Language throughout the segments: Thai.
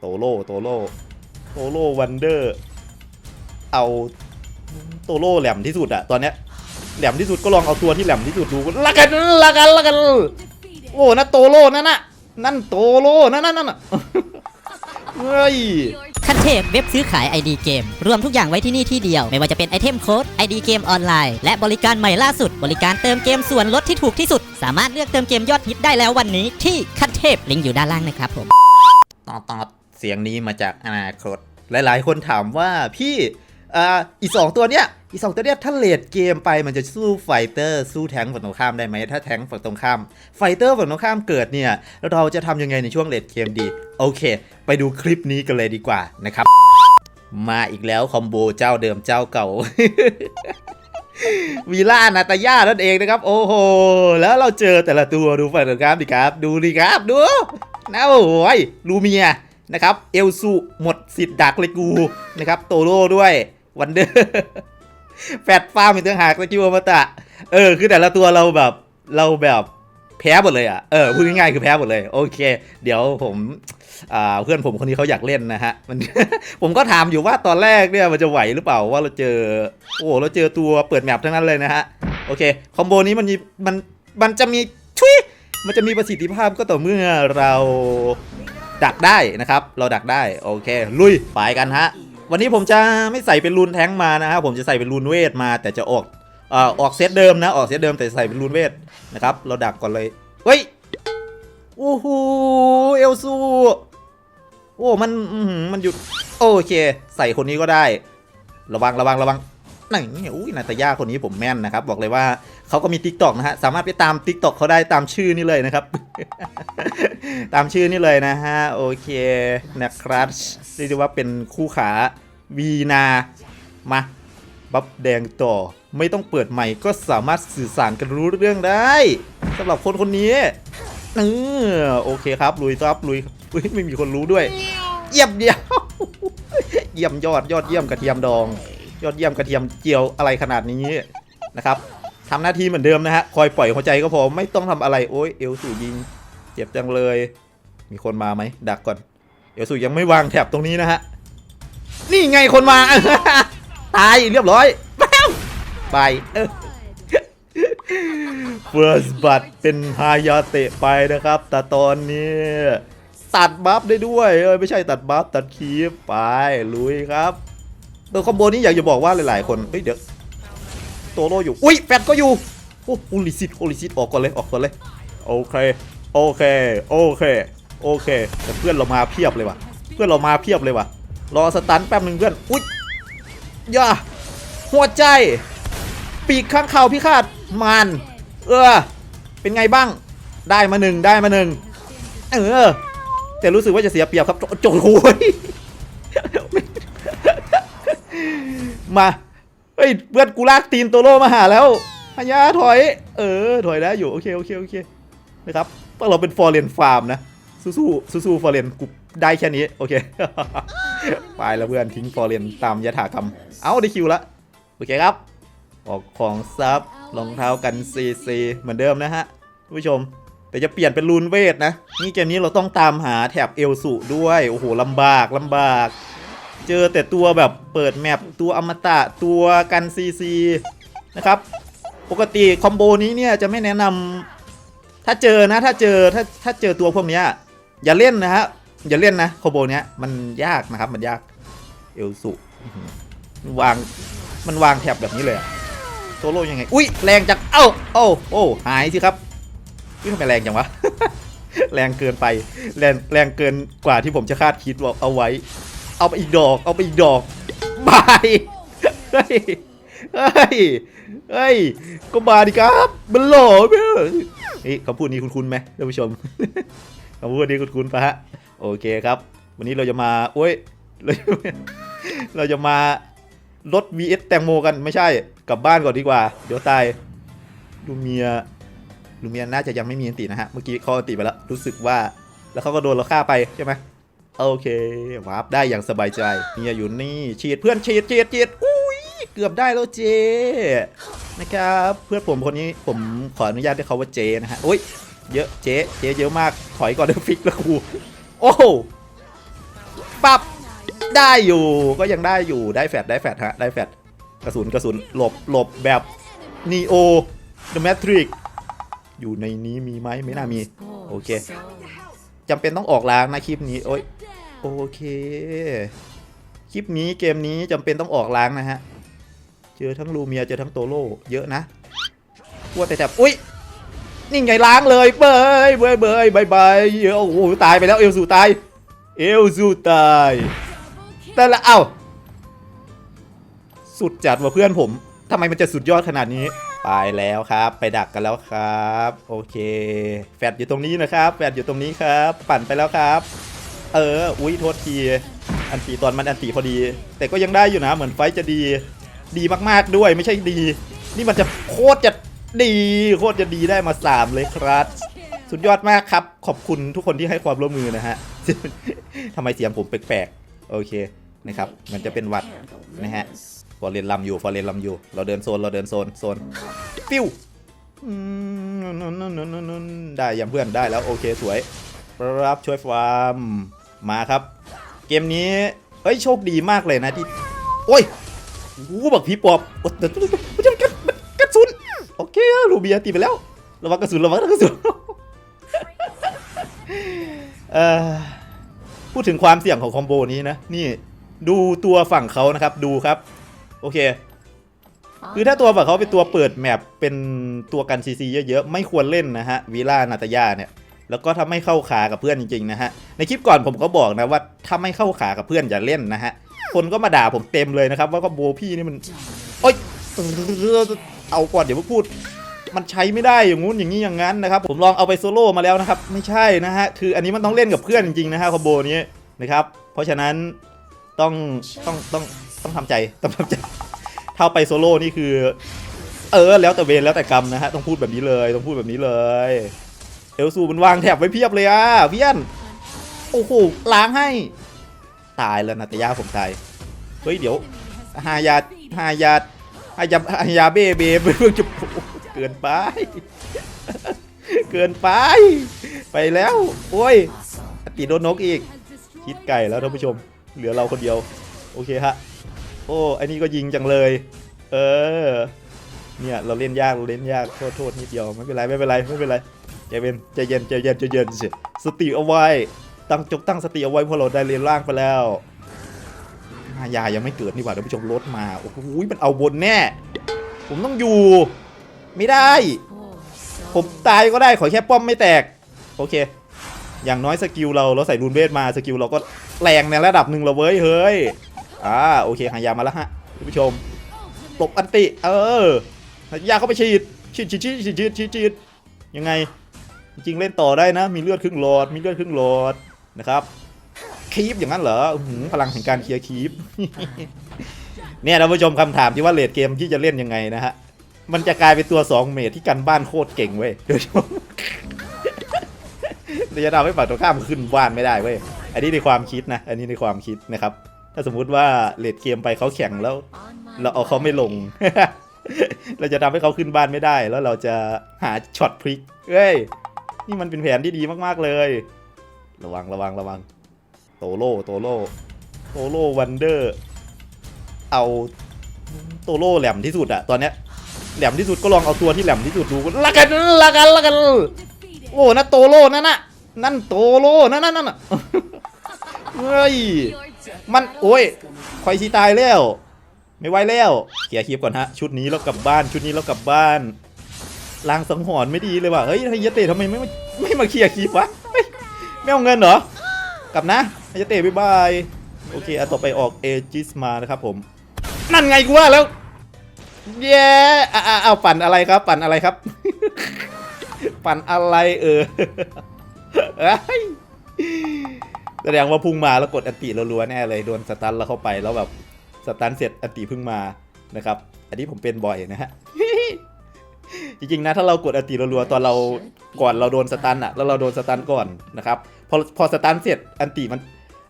โตโร่โตโร่โตโร่วันเดอร์ เอาโตโร่แหลมที่สุดอะตอนเนี้ยแหลมที่สุดก็ลองเอาตัวที่แหลมที่สุดดูละกันละกันละกันโอ้นะโตโร่นั่นน่ะนั่นโตโร่นั่นนั่นนั่นน่ะเฮ้ยขั้นเทพเว็บซื้อขาย ID เกม รวมทุกอย่างไว้ที่นี่ที่เดียว ไม่ว่าจะเป็นไอเทมโค้ด ID เกมออนไลน์ และบริการใหม่ล่าสุด บริการเติมเกมส่วนลดที่ถูกที่สุด สามารถเลือกเติมเกมยอดฮิตได้แล้ววันนี้ที่ขั้นเทพลิงก์อยู่ด้านล่างนะครับผมตอดตอด เสียงนี้มาจากอนาคต หลายๆ คนถามว่าพี่อีสองตัวเนี้ยอีสองตัวเนี้ยถ้าเลดเกมไปมันจะสู้ไฟเตอร์สู้แทงฝั่งตรงข้ามได้ไหมถ้าแทงฝั่งตรงข้ามไฟเตอร์ฝั่งตรงข้ามเกิดเนี่ยเราจะทำยังไงในช่วงเลดเกมดี โอเค ไปดูคลิปนี้กันเลยดีกว่านะครับ มาอีกแล้วคอมโบเจ้าเดิมเจ้าเก่าวีล่านาตาย่านั่นเองนะครับ โอ้โห แล้วเราเจอแต่ละตัวดูฝั่งตรงข้ามดิครับ ดูดิครับดูนะโอ้ยลูเมีย นะครับ เอลซูหมดสิทธิ์ดักเลยกูนะครับ โตโร่ด้วยวันเดอร์แฟดฟาร์มอีกต่างหากสกิลอมตะ เออ คือแต่ละตัวเราแบบเราแบบแพ้หมดเลยอะ เออ พูดง่ายๆคือแพ้หมดเลย โอเค เดี๋ยวผมอ่าเพื่อนผมคนนี้เขาอยากเล่นนะฮะ มันผมก็ถามอยู่ว่าตอนแรกเนี่ยมันจะไหวหรือเปล่าว่าเราเจอ โอ้เราเจอตัวเปิดแมปทั้งนั้นเลยนะฮะ โอเค คอมโบนี้มันมีมันมันจะมีชุยมันจะมีประสิทธิภาพก็ต่อเมื่อเรา ดักได้นะครับ เราดักได้โอเค ลุยไปกันฮะ วันนี้ผมจะไม่ใส่เป็นรูนแท้งมานะฮะผมจะใส่เป็นรูนเวทมาแต่จะออกเอ่อออกเซตเดิมนะออกเซตเดิมแต่ใส่เป็นรูนเวทนะครับ เราดักก่อนเลยเฮ้ยโอ้โหเอลซูโอ้มันมันหยุดโอเค ใส่คนนี้ก็ได้ ระวังระวังระวังนี่อุ้ยนาตายาคนนี้ผมแม่นนะครับ บอกเลยว่า เขาก็มี t ิ k t o k นะฮะ สามารถไปตาม t ิ k t o k เขาได้ตามชื่อนี่เลยนะครับ ตามชื่อนี่เลยนะฮะ โอเคนะครับเรียกได้ว่าเป็นคู่ขาวีนา มาบับแดงต่อ ไม่ต้องเปิดใหม่ก็สามารถสื่อสารกันรู้เรื่องได้สำหรับคนคนนี้เออโอเคครับ ลุยครับลุยอุ๊ยไม่มีคนรู้ด้วย เยี่ยมเดียวเยี่ยมยอดยอดเยี่ยมกระเทียมดอง ยอดเยี่ยมกระเทียมเจียวอะไรขนาดนี้นะครับ ทำหน้าที่เหมือนเดิมนะฮะ คอยปล่อยหัวใจก็พอ ไม่ต้องทำอะไร โอ้ยเอลสูยิง เจ็บจังเลย มีคนมาไหม ดักก่อน เอลสูยังไม่วางแถบตรงนี้นะฮะ นี่ไงคนมา ตายเรียบร้อยแป๊วไปเออ First Blood เป็นฮายาเตะไปนะครับ แต่ตอนนี้ตัดบัฟได้ด้วยเออไม่ใช่ตัดบัฟตัดคีฟไปลุยครับตัวคอมโบนี้อยากจะบอกว่าหลายๆ คนเฮ้ยเดี๋ยว โตโร่อยู่ อุ้ยแฟดก็อยู่ โอ้โหลิซิตโอลิซิตออกก่อนเลยออกก่อนเลย โอเค โอเค โอเค โอเค แต่เพื่อนเรามาเพียบเลยว่ะ เพื่อนเรามาเพียบเลยว่ะ รอสตันแป๊บหนึ่งเพื่อน อุ้ยย่าหัวใจ ปีกข้างเข่าพิฆาตมัน เออ เป็นไงบ้าง ได้มาหนึ่งได้มาหนึ่งเออ แต่รู้สึกว่าจะเสียเปรียบครับโจโจโอ้ยมา เฮ้ยเพื่อนกูลากตีนโตโร่มาหาแล้วพญาถอย เออ ถอยได้วอยู่ โอเค โอเค โอเค นะครับพวกเราเป็นฟอร์เรนฟาร์มนะ สู้สู้สู้สู้ฟอร์เรนกูได้แค่นี้ โอเค ไปแล้วเพื่อนทิ้งฟอร์เรนตามยถากรรม เอาได้คิวละ โอเคครับ ออกของซับรองเท้ากันซีซีเหมือนเดิมนะฮะท่านผู้ชม แต่จะเปลี่ยนเป็นรูนเวทนะ นี่เกมนี้เราต้องตามหาแถบเอลสุด้วย โอ้โหลำบากลำบาก เจอแต่ตัวแบบเปิดแมปตัวอมตะตัวกันซีซีนะครับปกติคอมโบนี้เนี่ยจะไม่แนะนำถ้าเจอนะถ้าเจอถ้าถ้าเจอตัวพวกนี้อย่าเล่นนะฮะอย่าเล่นนะคอมโบเนี้ยมันยากนะครับมันยากเอลสุวางมันวางแถบแบบนี้เลยอะโซโล่ยังไง อุ้ยแรงจังเอ้าเอ้าโอ้หายสิครับนี่ทำไมแรงจังวะแรงเกินไปแรงแรงเกินกว่าที่ผมจะคาดคิดเอาไว้ เอาไปอีกดอก เอาไปอีกดอกบายเฮ้ย เฮ้ย เฮ้ย ก็มาดิครับ มันหล่อเพื่อนี่คำพูดนี้คุ้นๆไหมท่านผู้ชมคำพูดนี้คุ้นๆปะฮะ โอเคครับ วันนี้เราจะมาโอ้ย เราจะเราจะมาลด vs แตงโมกันไม่ใช่ กลับบ้านก่อนดีกว่า เดี๋ยวตายลูเมียลูเมียน่าจะยังไม่มีอันตินะฮะ เมื่อกี้เขาอันติไปแล้ว รู้สึกว่า แล้วเขาก็โดนเราฆ่าไปใช่ไหม โอเควาร์ปได้อย่างสบายใจเมียอยู่นี่ฉีดเพื่อนฉีดฉีดฉีดอุ้ยเกือบได้แล้วเจนะครับเพื่อนผมคนนี้ผมขออนุญาตเรียกเขาว่าเจนะฮะโอ้ยเยอะเจเจเยอะมากถอยก่อนเดี๋ยวฟิกแล้วครูโอ้โหปับได้อยู่ก็ยังได้อยู่ได้แฟดได้แฟดฮะได้แฟดกระสุนกระสุนหลบหลบแบบนีโอเดอะแมทริกอยู่ในนี้มีไหมไม่น่ามี โอเคจำเป็นต้องออกล้างนะคลิปนี้ โอ้ย โอเค คลิปนี้เกมนี้จำเป็นต้องออกล้างนะฮะ เจอทั้งลูเมียเจอทั้งโตโร่เยอะนะกลัวแต่แถบอุ้ยนี่ไงล้างเลยเบยเบยเบยบายบายเอะโอ้โหตายไปแล้วเอลสูตาย เอลสูตายแต่ละเอ้าสุดจัดว่ะเพื่อนผมทำไมมันจะสุดยอดขนาดนี้ ไปแล้วครับ ไปดักกันแล้วครับ โอเค แฟดอยู่ตรงนี้นะครับ แฟดอยู่ตรงนี้ครับ ปั่นไปแล้วครับ เออ อุ้ยโทษที อันตีตอนมันอันตีพอดี แต่ก็ยังได้อยู่นะ เหมือนไฟท์จะดี ดีมากๆด้วย ไม่ใช่ดี นี่มันจะโคตรจะดี โคตรจะดีได้มาสามเลยครับ สุดยอดมากครับ ขอบคุณทุกคนที่ให้ความร่วมมือนะฮะทำไมเสียงผมแปลกๆ โอเคนะครับ มันจะเป็นหวัดนะฮะ ฟอร์เรนลำอยู่ ฟอร์เรนลำอยู่ เราเดินโซน เราเดินโซน โซนฟิวอืมได้ยังเพื่อนได้แล้ว โอเคสวย รับช่วยฟาร์ม มาครับ เกมนี้เฮ้ยโชคดีมากเลยนะที่ โอ้ยโอ้โหบักผีปอบโอ้ยเดี๋ยวจะกระกระสุนโอเครูเบียตีไปแล้วระวังกระสุนระวังกระสุนเอ่อพูดถึงความเสี่ยงของคอมโบนี้นะ นี่ดูตัวฝั่งเขานะครับดูครับ โอเค คือถ้าตัวฝั่งเขาเป็นตัวเปิดแมปเป็นตัวกันซีซีเยอะๆ ไม่ควรเล่นนะฮะวีล่านาตยาเนี่ย แล้วก็ถ้าไม่เข้าขากับเพื่อนจริงๆนะฮะ ในคลิปก่อนผมก็บอกนะว่าถ้าไม่เข้าขากับเพื่อนอย่าเล่นนะฮะ คนก็มาด่าผมเต็มเลยนะครับ ว่าก็โบพี่นี่มันโอ๊ยเอาก่อนเดี๋ยวพูด มันใช้ไม่ได้อย่างงู้นอย่างนี้อย่างนั้นนะครับ ผมลองเอาไปโซโล่มาแล้วนะครับ ไม่ใช่นะฮะ คืออันนี้มันต้องเล่นกับเพื่อนจริงๆนะฮะคอมโบนี้นะครับ เพราะฉะนั้นต้องต้องต้องต้องทำใจต้องทำใจถ้าไปโซโล่นี่คือ เออแล้วแต่เวรแล้วแต่กรรมนะฮะต้องพูดแบบนี้เลยต้องพูดแบบนี้เลย เอลซูมันวางแถบไว้เพียบเลยอะเพี้ยน โอ้โหล้างให้ ตายแล้วนาตยาผมตาย เฮ้ยเดี๋ยวฮายาฮายาฮายาฮายาเบเบเพิ่งจะเกินไป เกินไป ไปแล้ว โอ้ยตีโดนนกอีก คิดไก่แล้วท่านผู้ชม เหลือเราคนเดียว โอเคฮะ โอ้ไอ้นี่ก็ยิงจังเลย เออ เนี่ยเราเล่นยากเราเล่นยาก โทษโทษนิดเดียวไม่เป็นไรไม่เป็นไรไม่เป็นไร ใจเย็นใจเย็นใจเย็นใจเย็นสิสติเอาไว้ ตั้งจกตั้งสติเอาไว้เพราะเราได้เรียนร่างไปแล้วยายังไม่เกิดนี่หว่าท่านผู้ชมรถมาโอ้โหมันเอาบนแน่ ผมต้องอยู่ ไม่ได้ ผมตายก็ได้ขอแค่ป้อมไม่แตก โอเค อย่างน้อยสกิลเราเราใส่รูนเวทมาสกิลเราก็แรงในระดับหนึ่งเราเว้ยเฮ้ยอ่าโอเคหายามาแล้วฮะท่านผู้ชมตบอันติ เออยาเข้าไปฉีดฉีดฉีดฉีดฉีดฉีดยังไง จริงเล่นต่อได้นะ มีเลือดครึ่งหลอด มีเลือดครึ่งหลอดนะครับคีปอย่างนั้นเหรออหืพลังแห่งการเคลียร์คีปเนี่ยท่านผู้ชมคำถามที่ว่าเลดเกมที่จะเล่นยังไงนะฮะ มันจะกลายเป็นตัว 2 เมตรที่กันบ้านโคตรเก่งเว้ยเดี๋ยวชมเราจะทำให้ฝั่งตรงข้ามขึ้นบ้านไม่ได้เว้ย อันนี้ในความคิดนะ อันนี้ในความคิดนะครับ ถ้าสมมุติว่าเลดเกมไปเขาแข่งแล้ว เราเอาเขาไม่ลง เราจะทำให้เขาขึ้นบ้านไม่ได้ แล้วเราจะหาช็อตพลิกเอ้ย นี่มันเป็นแผนที่ดีมากๆเลย ระวังระวังระวัง โตโร่โตโร่โตโร่วันเดอร์ เอาโตโร่แหลมที่สุดอะตอนเนี้ยแหลมที่สุดก็ลองเอาตัวที่แหลมที่สุดดูละกันละกันละกัน โอ้นั่นโตโร่นั่นน่ะนั่นโตโร่นั่นนั่นนั่นน่ะเฮ้ย มันโอ้ยคอยชีตายแล้ว ไม่ไหวแล้วเขียร์คลิปก่อนฮะ ชุดนี้แล้วกลับบ้าน ชุดนี้แล้วกลับบ้าน ลางสังหรณ์ไม่ดีเลยว่ะเฮ้ยไฮยะเตะทำไมไม่มาไม่มาเคลียร์คลิปวะเฮ้ยไม่เอาเงินเหรอกลับนะไฮยะเตะบ๊ายบายโอเคเอาต่อไปออกเอจิสมานะครับผม นั่นไงกูว่าแล้วเย้อะอะเอาปั่นอะไรครับ ปั่นอะไรครับ ปั่นอะไรเออแสดงว่าพุ่งมาแล้วกดอันติรัวๆแน่เลยโดนสตันแล้วเข้าไปแล้วแบบสตันเสร็จอันติพิ่งมานะครับ อันนี้ผมเป็นบ่อยนะฮะ จริงๆนะถ้าเรากดอันติรัวๆตอนเราก่อนเราโดนสตันอะแล้วเราโดนสตันก่อนนะครับพอพอสตันเสร็จอันติมัน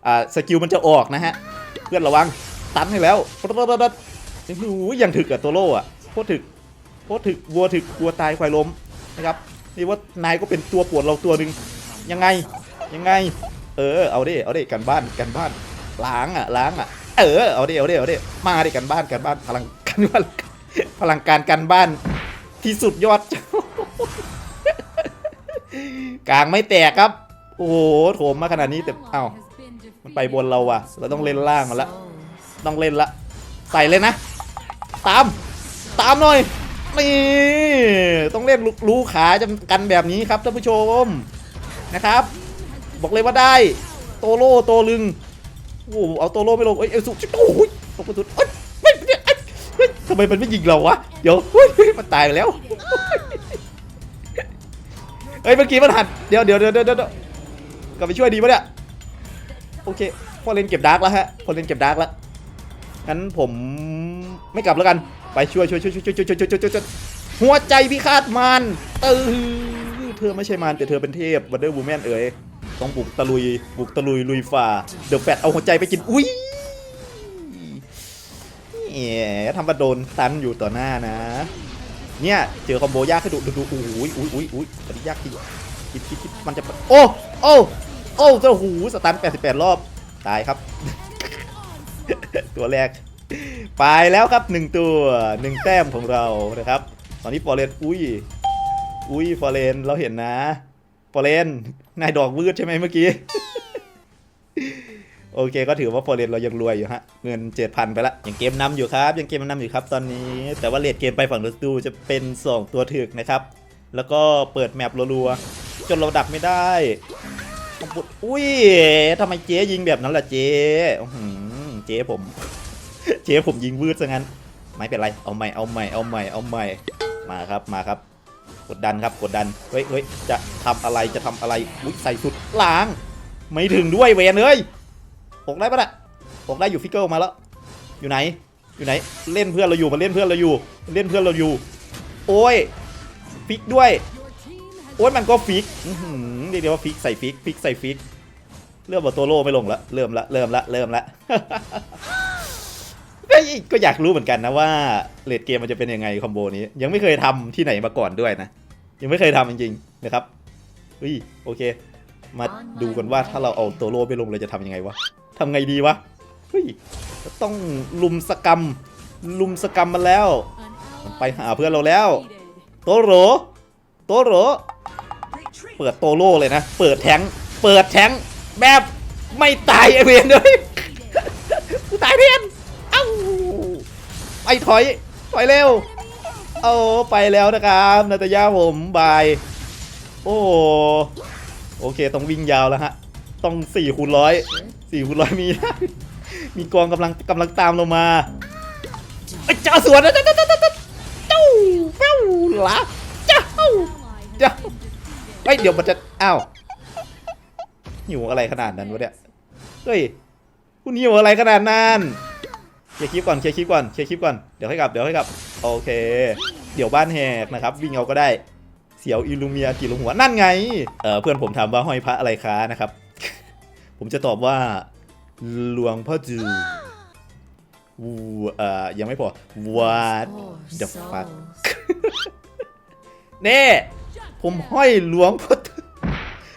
อ่าสกิลมันจะออกนะฮะเพื่อนระวังสตันให้แล้วโอ้โหยังถึกอะตัวโล่อะโคตรถึกโคตรถึกวัวถึกวัวตายควายล้มนะครับนี่ว่านายก็เป็นตัวปวดเราตัวหนึ่งยังไงยังไง เออเอาดิเอาดิกันบ้านกันบ้านล้างอะล้างอะเออเอาดิเอาดิเอาดิมาดิกันบ้านกันบ้านพลังกันบ้านพลังการกันบ้าน ที่สุดยอด กลางไม่แตกครับ โอ้โหโถมมาขนาดนี้แต่เอ้ามันไปบนเราว่ะเราต้องเล่นล่างมันละต้องเล่นละใส่เลยนะ ตาม ตามหน่อยนี่ต้องเล่นรู้ขาจำกันแบบนี้ครับท่านผู้ชมนะครับ บอกเลยว่าได้ โตโร่โตลึงโอ้โหเอาโตโร่ไม่ลงเอ้ยเอลสุโอ้ยตกกระสุนเอ้ย ทำไมมันไม่ยิงเราวะ เดี๋ยวเฮ้ยมันตายไปแล้ว เฮ้ยเมื่อกี้มันหันเดี๋ยวเดี๋ยวเดี๋ยวเดี๋ยวเดี๋ยวกลับไปช่วยดีปะเนี่ย โอเคพอเล่นเก็บดาร์กแล้วฮะพอเล่นเก็บดาร์กแล้ว งั้นผมไม่กลับแล้วกัน ไปช่วยช่วยช่วยช่วยช่วยช่วยช่วยช่วยช่วยช่วยหัวใจพิฆาตมารตื้อเธอไม่ใช่มารแต่เธอเป็นเทพวันเดอร์วูแมนเอ๋ยต้องบุกตะลุย บุกตะลุยลุยฝ่า เดอะแฟตเอาหัวใจไปกิน อุ้ย แหมทำมาโดนตันอยู่ต่อหน้านะ เนี่ยเจอคอมโบยากให้ดูดูดูอุ้ยอุ้ยอุ้ยอุ้ยอันนี้ยากจริงคิดคิดคิดมันจะโอ้โอ้โอ้เจ้าหูสตัน88 รอบ ตายครับ ตัวแรก ไปแล้วครับหนึ่งตัวหนึ่งแต้มของเรานะครับ ตอนนี้ฟอร์เรนอุ้ยอุ้ยฟอร์เรนเราเห็นนะฟอร์เรนนายดอกวืดใช่ไหมเมื่อกี้ โอเคก็ถือว่าฟอร์เรนเรายังรวยอยู่ฮะ เงิน 7,000 ไปละ ยังเกมนำอยู่ครับ ยังเกมนำอยู่ครับตอนนี้ แต่ว่าเลดเกมไปฝั่งรถดูจะเป็น 2 ตัวถึกนะครับ แล้วก็เปิดแมปรัวๆจนเราดักไม่ได้ต้องปุดอุ้ยทำไมเจ๊ยิงแบบนั้นล่ะเจ๊เจ๊ผม เจ๊ผมยิงวืดซะงั้น ไม่เป็นไร เอาใหม่ เอาใหม่ เอาใหม่ เอาใหม่ มาครับ มาครับ กดดันครับ กดดัน เฮ้ยเฮ้ยจะทำอะไร จะทำอะไร อุ้ยใส่สุดล้าง ไม่ถึงด้วยเวนเอ้ย ออกได้ปะน่ะออกได้อยู่ฟิกเกอร์มาแล้ว อยู่ไหน อยู่ไหน เล่นเพื่อนเราอยู่มันเล่นเพื่อนเราอยู่ เล่นเพื่อนเราอยู่ โอ้ย ฟิกด้วย โอ้ยมันก็ฟิกเรียกว่าฟิกใส่ฟิก ฟิกใส่ฟิก เริ่มเอาตัวโล่ไม่ลงละเริ่มละ เริ่มละ เริ่มละก็อยากรู้เหมือนกันนะว่าเลดเกมมันจะเป็นยังไงคอมโบนี้ ยังไม่เคยทำที่ไหนมาก่อนด้วยนะ ยังไม่เคยทำจริงๆนะครับเฮ้ยโอเค มาดูกันว่าถ้าเราเอาตัวโลไปลงเราจะทำยังไงวะ ทำไงดีวะเฮ้ยต้องลุมสกรรม ลุมสกรรมมันแล้วมันไปหาเพื่อนเราแล้ว โตโรโตโรเปิดโตโล่เลยนะ เปิดแทงเปิดแทงแบบไม่ตายไอเวนเลยกูตายเพียนเอ้าไปถอย ถอยเร็ว เอาไปแล้วนะครับนาตยาผมบาย โอ้โอเค ต้องวิ่งยาวแล้วฮะ ต้อง4คูณร้อย สี่คูณร้อยมี มีกองกำลังกำลังตามเรามาเจ้าสวนนะเจ้าเจ้าเจ้าเจ้าเจ้าเป้าหลาเจ้าเจ้าเฮ้ยเดี๋ยวมันจะอ้าวหิวอะไรขนาดนั้นวะเนี่ยเฮ้ยคุณหิวอะไรขนาดนั้นเคลียร์คลิปก่อนเคลียร์คลิปก่อนเคลียร์คลิปก่อนเดี๋ยวให้กลับเดี๋ยวให้กลับโอเค เดี๋ยวบ้านแหกนะครับ วิ่งเอาก็ได้เสียวอิลูเมียกี่ลงหัวนั่นไงเออเพื่อนผมถามว่าห้อยพระอะไรคะนะครับ ผมจะตอบว่าหลวงพ่อจูวูเอ่อยังไม่พอ what the fuck เน่ผมห้อยหลวงพ่อตู่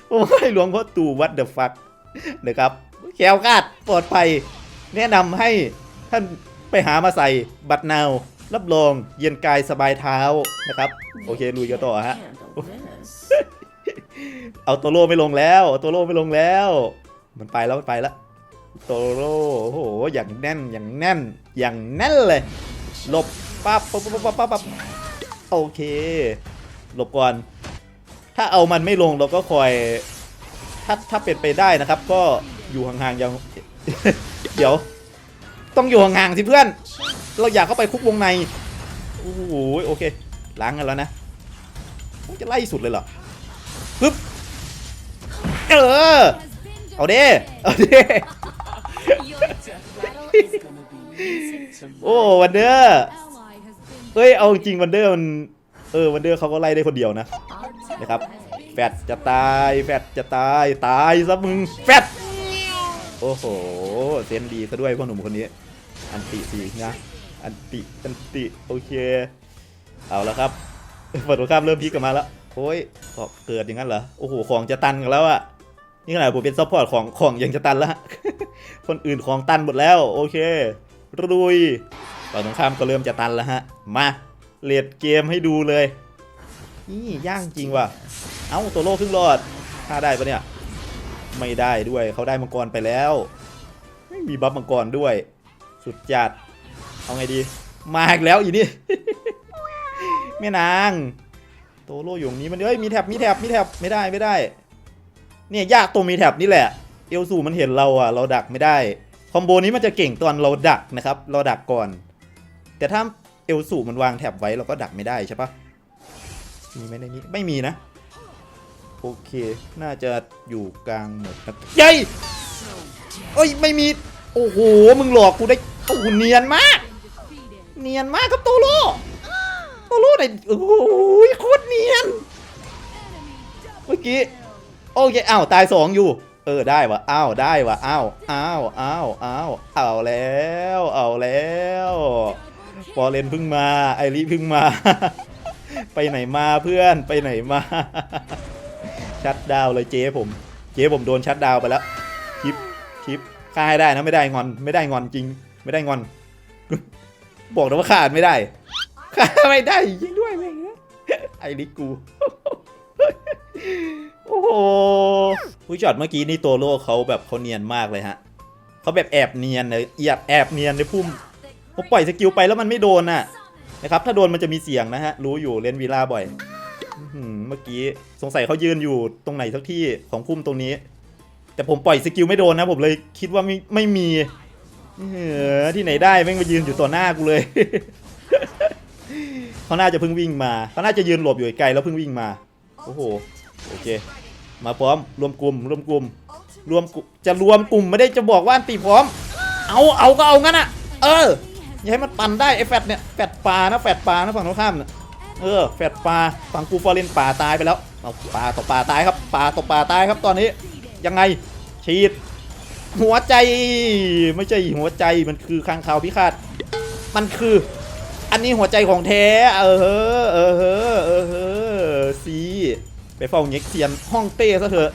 ผมห้อยหลวงพ่อตู่ what the fuck นะครับแคล้วคลาดปลอดภัย แนะนำให้ท่านไปหามาใส่บัตรนาว รับรองเย็นกายสบายเท้านะครับ โอเคลุยกันต่อฮะ เอาตัวโล่ไม่ลงแล้วเอาตัวโล่ไม่ลงแล้ว มันไปแล้วมันไปแล้วโตโล่โอ้โหอย่างแน่นอย่างแน่นอย่างแน่นเลยหลบปั๊บปั๊บปั๊บปั๊บปั๊บโอเคหลบก่อนถ้าเอามันไม่ลงเราก็คอยถ้าถ้าเป็นไปได้นะครับ ก็อยู่ห่างๆอย่างเดี๋ยว ต้องอยู่ห่างๆสิเพื่อน เราอยากเข้าไปคุกวงในโอ้โหโอเคล้างกันแล้วนะจะไล่สุดเลยเหรอปึ๊บเออ เอาเด้เอาเด้ โอ้วันเดอร์ เฮ้ย เอาจริงวันเดอร์มัน เออวันเดอร์เขาก็ไล่ได้คนเดียวนะ นะครับ แฟดจะตาย แฟดจะตาย ตายซะมึง แฟดโอ้โห เซนดีซะด้วยพ่อหนุ่มคนนี้ อันติสีนะ อันติ อันติ โอเค เอาแล้วครับเปิดตัวข้ามเริ่มพลิกกลันมาแล้วโอ้ยก็เกิดอย่างนั้นเหรอ โอ้โห ของจะตันกันแล้วอะ นี่ขนาดผมเป็นซัพพอร์ตของของยังจะตันแล้วฮะคนอื่นของตันหมดแล้ว โอเครุยฝั่งตรงข้ามก็เริ่มจะตันแล้วฮะ มาเลดเกมให้ดูเลย นี่ย่างจริงว่ะ เอ้าตัวโลครึ่งรอดฆ่าได้ปะเนี่ย ไม่ได้ด้วยเขาได้มังกรไปแล้ว ไม่มีบัฟมังกรด้วย สุดจัด เอาไงดี มาอีกแล้วอีนี่แม่นาง โตโลอยู่ตรงนี้มันเอ้ยมีแท็บมีแท็บมีแท็บไม่ได้ไม่ได้ เนี่ยยากตรงมีแท็บนี่แหละ เอลสูมันเห็นเราอะเราดักไม่ได้ คอมโบนี้มันจะเก่งตอนเราดักนะครับ เราดักก่อน แต่ถ้าเอลสูมันวางแท็บไว้เราก็ดักไม่ได้ใช่ปะมีไหมในนี้ไม่มีนะ โอเค น่าจะอยู่กลางหมดครับยัยเอ้ยไม่มี โอ้โห มึงหลอกกูได้โอ้โหเนียนมาก เนียนมากครับโตโลโตโลได้โอ้โหโคตรเนียน เมื่อกี้ โอเคอ้าวตายสองอยู่ เออได้วะอ้าวได้วะอ้าวอ้าวอ้าวอ้าวเอาแล้วเอาแล้วปอเลนเพิ่งมาไอริเพิ่งมา ไปไหนมาเพื่อนไปไหนมา ชัดดาวเลยเจ๊ผม เจ๊ผมโดนชัดดาวไปแล้วคลิปคลิปฆ่าให้ได้นะไม่ได้งอน ไม่ได้งอนจริง ไม่ได้งอน บอกนะว่าขาดไม่ได้ขาดไม่ได้จริงด้วยแม่งไอริกู ผู้ช็อตเมื่อกี้นี่โตโร่เขาแบบเขาเนียนมากเลยฮะเขาแบบแอบเนียนเลยแอบแอบเนียนในพุ่มผมปล่อยสกิลไปแล้วมันไม่โดนน่ะนะครับ ถ้าโดนมันจะมีเสียงนะฮะ รู้อยู่เล่นวีล่าบ่อยเมื่อกี้สงสัยเขายืนอยู่ตรงไหนสักที่ของพุ่มตรงนี้ แต่ผมปล่อยสกิลไม่โดนนะ ผมเลยคิดว่าไม่ไม่มีเออที่ไหนได้แม่งมายืนอยู่ต่อหน้ากูเลยเขาน่าจะเพิ่งวิ่งมาเขาน่าจะยืนหลบอยู่ไกลแล้วเพิ่งวิ่งมา โอ้โห โอเค มาพร้อมรวมกลุ่มรวมกลุ่มรวมจะรวมกลุ่มไม่ได้จะบอกว่าอันตีพร้อม เอาเอาก็เอางั้นอะ เอออย่าให้มันปั่นได้ไอ้แฟดเนี่ยแฟดปลานะแฟดปลานะฝั่งตรงข้ามน่ะเออแฟดปลาฝั่งกูฟอร์เรนป่าตายไปแล้วเอาปลาต่อปลาตายครับปลาต่อปลาตายครับตอนนี้ ยังไงฉีด หัวใจไม่ใช่หัวใจมันคือข้างคาวพิฆาตมันคือ อันนี้หัวใจของแท้ เออเฮ้อเออเอออเฮ้อซี ไปเฝ้าเง็กเซียนห้องเต้ซะเถอะ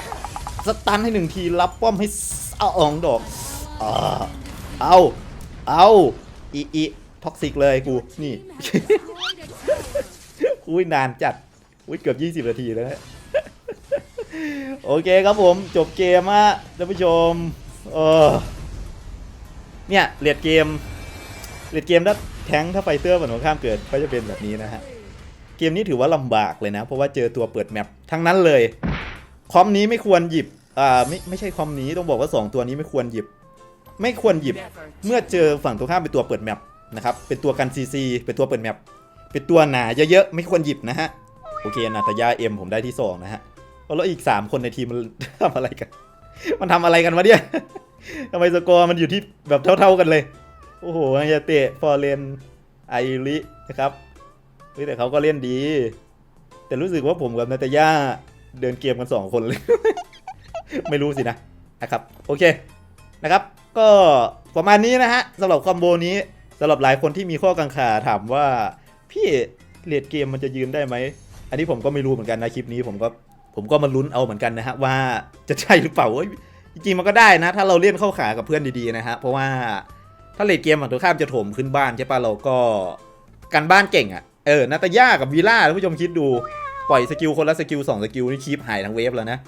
สตันให้หนึ่งทีรับป้อมให้เอาอองดอกเอาเอาอีอีท็อกซิกเลยกูนี่อุ้ยนานจัดอุ้ยเกือบ 20 นาทีแล้วนะโอเคครับผมจบเกมฮะท่านผู้ชมเออเนี่ยเลียดเกมเลียดเกมถ้าแทงถ้าไฟเตอร์ฝั่งตรงข้ามเกิดก็จะเป็นแบบนี้นะฮะ เกมนี้ถือว่าลำบากเลยนะ เพราะว่าเจอตัวเปิดแมปทั้งนั้นเลย คอมนี้ไม่ควรหยิบ อ่าไม่ไม่ใช่คอมนี้ต้องบอกว่า 2 ตัวนี้ไม่ควรหยิบ ไม่ควรหยิบ เมื่อเจอฝั่งตรงข้ามเป็นตัวเปิดแมปนะครับเป็นตัวกันซีซีเป็นตัวเปิดแมปเป็นตัวหนาเยอะๆไม่ควรหยิบนะฮะโอเคนาตายาเอ็มผมได้ที่สองนะฮะแล้วอีก 3 คนในทีมมันทำอะไรกัน มันทำอะไรกันวะเนี่ยทำไมสกอร์มันอยู่ที่แบบเท่า ๆกันเลย โอ้โหอายาเตะฟอร์เรนไอรินะครับ เฮ้ยแต่เขาก็เล่นดี แต่รู้สึกว่าผมกับนาตาย่าเดินเกมกันสองคนเลย ไม่รู้สินะนะครับ โอเคนะครับ ก็ประมาณนี้นะฮะสำหรับคอมโบนี้สำหรับหลายคนที่มีข้อกังขาถามว่าพี่เลดเกมมันจะยืนได้ไหม อันนี้ผมก็ไม่รู้เหมือนกันนะคลิปนี้ผมก็ผมก็มาลุ้นเอาเหมือนกันนะฮะว่าจะใช่หรือเปล่าจริงๆมันก็ได้นะ ถ้าเราเล่นเข้าขากับเพื่อนดีๆนะฮะเพราะว่าถ้าเลดเกมฝั่งตรงข้ามจะถมขึ้นบ้านใช่ปะเราก็กันบ้านเก่งอะ่ะ เออนาตาย่ากับวีล่าท่านผู้ชมคิดดูปล่อยสกิลคนละสกิลสองสกิลนี่คีปหายทั้งเวฟแล้วนะ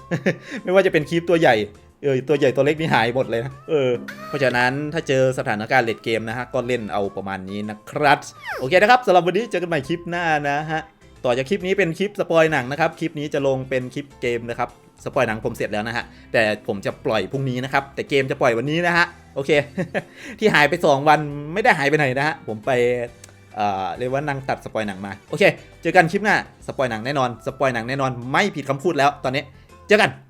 ไม่ว่าจะเป็นคีปตัวใหญ่เออตัวใหญ่ตัวเล็กนี่หายหมดเลยนะเออเพราะฉะนั้นถ้าเจอสถานการณ์เลดเกมนะฮะก็เล่นเอาประมาณนี้นะครับโอเคนะครับสำหรับวันนี้เจอกันใหม่คลิปหน้านะฮะต่อจากคลิปนี้เป็นคลิปสปอยหนังนะครับคลิปนี้จะลงเป็นคลิปเกมนะครับสปอยหนังผมเสร็จแล้วนะฮะแต่ผมจะปล่อยพรุ่งนี้นะครับแต่เกมจะปล่อยวันนี้นะฮะโอเค ที่หายไป 2 วันไม่ได้หายไปไหนนะฮะผมไป เอ่อเรียกว่านางตัดสปอยหนังมา โอเค เจอกันคลิปหน้า สปอยหนังแน่นอน สปอยหนังแน่นอน ไม่ผิดคำพูดแล้วตอนนี้ เจอกัน